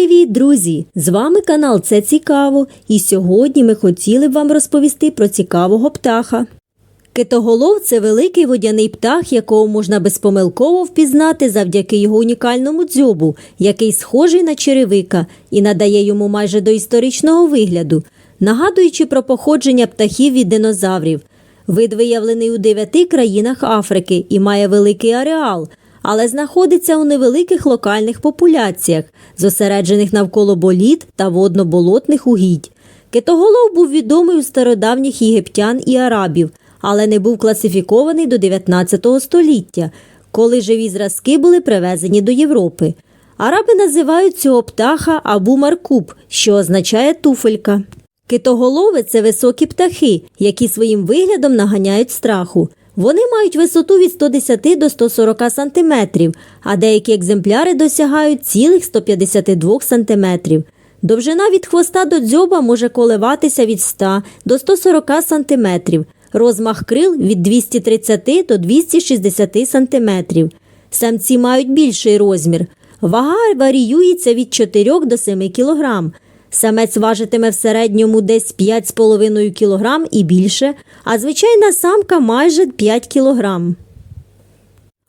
Привіт, друзі! З вами канал Це Цікаво, і сьогодні ми хотіли б вам розповісти про цікавого птаха. Китоголов це великий водяний птах, якого можна безпомилково впізнати завдяки його унікальному дзьобу, який схожий на черевика і надає йому майже доісторичного вигляду, нагадуючи про походження птахів від динозаврів. Вид виявлений у дев'яти країнах Африки і має великий ареал, але знаходиться у невеликих локальних популяціях, зосереджених навколо боліт та водно-болотних угідь. Китоголов був відомий у стародавніх єгиптян і арабів, але не був класифікований до 19 століття, коли живі зразки були привезені до Європи. Араби називають цього птаха Абу Маркуб, що означає туфелька. Китоголови це високі птахи, які своїм виглядом наганяють страху. Вони мають висоту від 110 до 140 см, а деякі екземпляри досягають цілих 152 см. Довжина від хвоста до дзьоба може коливатися від 100 до 140 см, розмах крил від 230 до 260 см. Самці мають більший розмір. Вага варіюється від 4 до 7 кг. Самець важитиме в середньому десь 5,5 кг і більше, а звичайна самка майже 5 кг.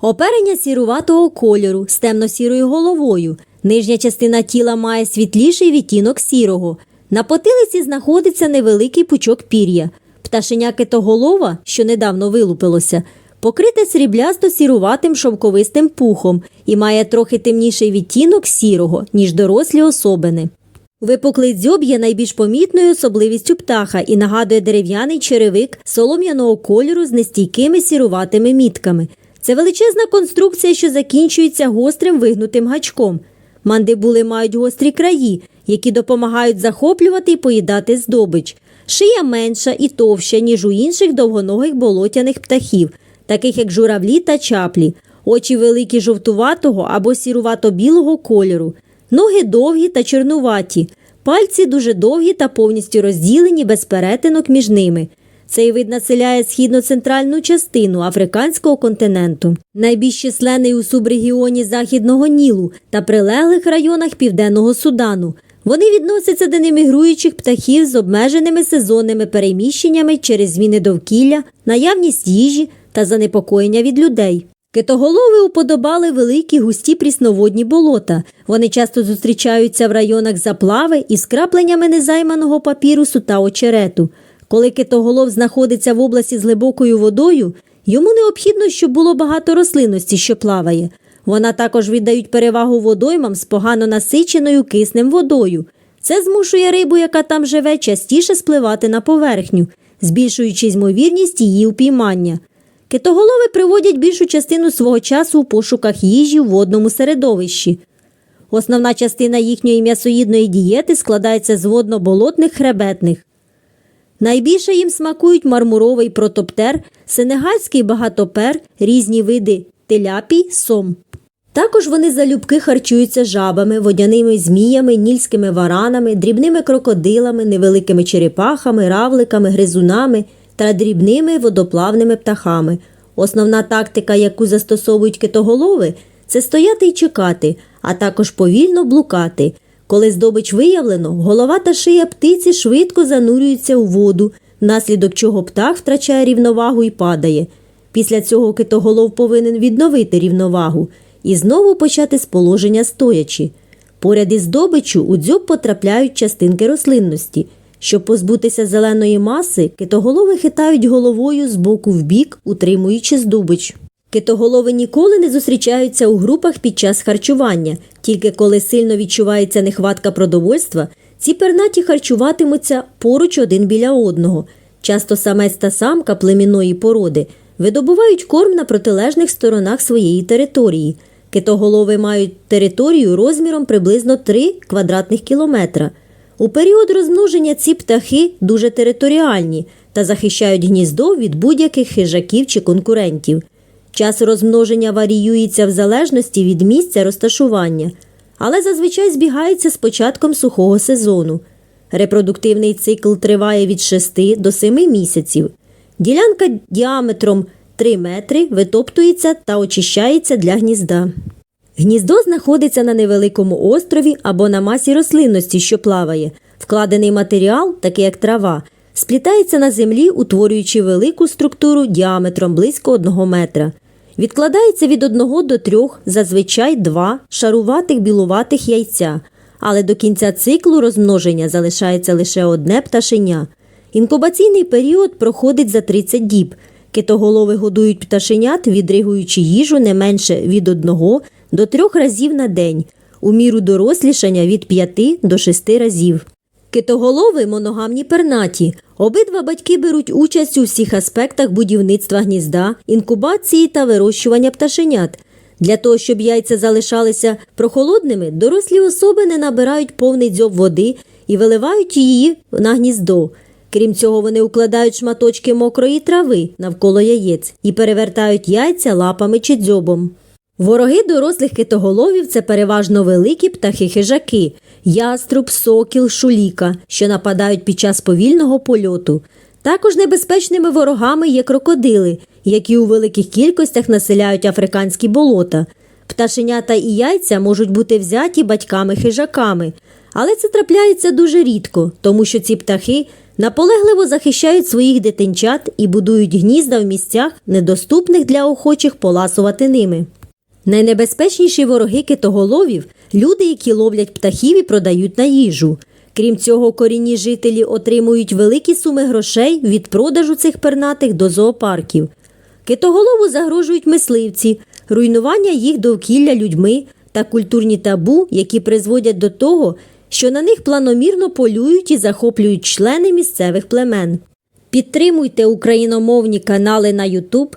Оперення сіруватого кольору з темно-сірою головою. Нижня частина тіла має світліший відтінок сірого. На потилиці знаходиться невеликий пучок пір'я. Пташеня китоголова, що недавно вилупилося, покрите сріблясто-сіруватим шовковистим пухом і має трохи темніший відтінок сірого, ніж дорослі особини. Випуклий дзьоб є найбільш помітною особливістю птаха і нагадує дерев'яний черевик солом'яного кольору з нестійкими сіруватими мітками. Це величезна конструкція, що закінчується гострим вигнутим гачком. Мандибули мають гострі краї, які допомагають захоплювати і поїдати здобич. Шия менша і товща, ніж у інших довгоногих болотяних птахів, таких як журавлі та чаплі, очі великі жовтуватого або сірувато-білого кольору, ноги довгі та чорнуваті, пальці дуже довгі та повністю розділені без перетинок між ними. Цей вид населяє східно-центральну частину африканського континенту, найбільш численний у субрегіоні Західного Нілу та прилеглих районах Південного Судану. Вони відносяться до немігруючих птахів з обмеженими сезонними переміщеннями через зміни довкілля, наявність їжі та занепокоєння від людей. Китоголови уподобали великі густі прісноводні болота. Вони часто зустрічаються в районах заплави із крапленнями незайманого папірусу та очерету. Коли китоголов знаходиться в області з глибокою водою, йому необхідно, щоб було багато рослинності, що плаває. Вона також віддають перевагу водоймам з погано насиченою киснем водою. Це змушує рибу, яка там живе, частіше спливати на поверхню, збільшуючи ймовірність її упіймання. Китоголови приводять більшу частину свого часу у пошуках їжі в водному середовищі. Основна частина їхньої м'ясоїдної дієти складається з водно-болотних хребетних. Найбільше їм смакують мармуровий протоптер, сенегальський багатопер, різні види теляпій, сом. Також вони залюбки харчуються жабами, водяними зміями, нільськими варанами, дрібними крокодилами, невеликими черепахами, равликами, гризунами та дрібними водоплавними птахами. Основна тактика, яку застосовують китоголови, це стояти й чекати, а також повільно блукати. Коли здобич виявлено, голова та шия птиці швидко занурюються у воду, внаслідок чого птах втрачає рівновагу і падає. Після цього китоголов повинен відновити рівновагу і знову почати з положення стоячи. Поряд із здобиччю у дзьоб потрапляють частинки рослинності. Щоб позбутися зеленої маси, китоголови хитають головою з боку в бік, утримуючи здобич. Китоголови ніколи не зустрічаються у групах під час харчування, тільки коли сильно відчувається нехватка продовольства, ці пернаті харчуватимуться поруч один біля одного. Часто самець та самка племінної породи видобувають корм на протилежних сторонах своєї території. Китоголови мають територію розміром приблизно 3 квадратних кілометра. У період розмноження ці птахи дуже територіальні та захищають гніздо від будь-яких хижаків чи конкурентів. Час розмноження варіюється в залежності від місця розташування, але зазвичай збігається з початком сухого сезону. Репродуктивний цикл триває від 6 до 7 місяців. Ділянка діаметром 3 метри витоптується та очищається для гнізда. Гніздо знаходиться на невеликому острові або на масі рослинності, що плаває. Вкладений матеріал, такий як трава, сплітається на землі, утворюючи велику структуру діаметром близько 1 метра. Відкладається від 1 до 3, зазвичай 2 шаруватих білуватих яйця, але до кінця циклу розмноження залишається лише одне пташеня. Інкубаційний період проходить за 30 діб. Китоголови годують пташенят, відригуючи їжу не менше від 1 до 3 разів на день, у міру дорослішання від 5 до 6 разів. Китоголови моногамні пернаті. Обидва батьки беруть участь у всіх аспектах будівництва гнізда, інкубації та вирощування пташенят. Для того, щоб яйця залишалися прохолодними, дорослі особи не набирають повний дзьоб води і виливають її на гніздо. Крім цього, вони укладають шматочки мокрої трави навколо яєць і перевертають яйця лапами чи дзьобом. Вороги дорослих китоголовів це переважно великі птахи-хижаки, яструб, сокіл, шуліка, що нападають під час повільного польоту. Також небезпечними ворогами є крокодили, які у великих кількостях населяють африканські болота. Пташенята і яйця можуть бути взяті батьками-хижаками, але це трапляється дуже рідко, тому що ці птахи наполегливо захищають своїх дитинчат і будують гнізда в місцях, недоступних для охочих поласувати ними. Найнебезпечніші вороги китоголовів люди, які ловлять птахів і продають на їжу. Крім цього, корінні жителі отримують великі суми грошей від продажу цих пернатих до зоопарків. Китоголову загрожують мисливці, руйнування їх довкілля людьми та культурні табу, які призводять до того, що на них планомірно полюють і захоплюють члени місцевих племен. Підтримуйте україномовні канали на YouTube,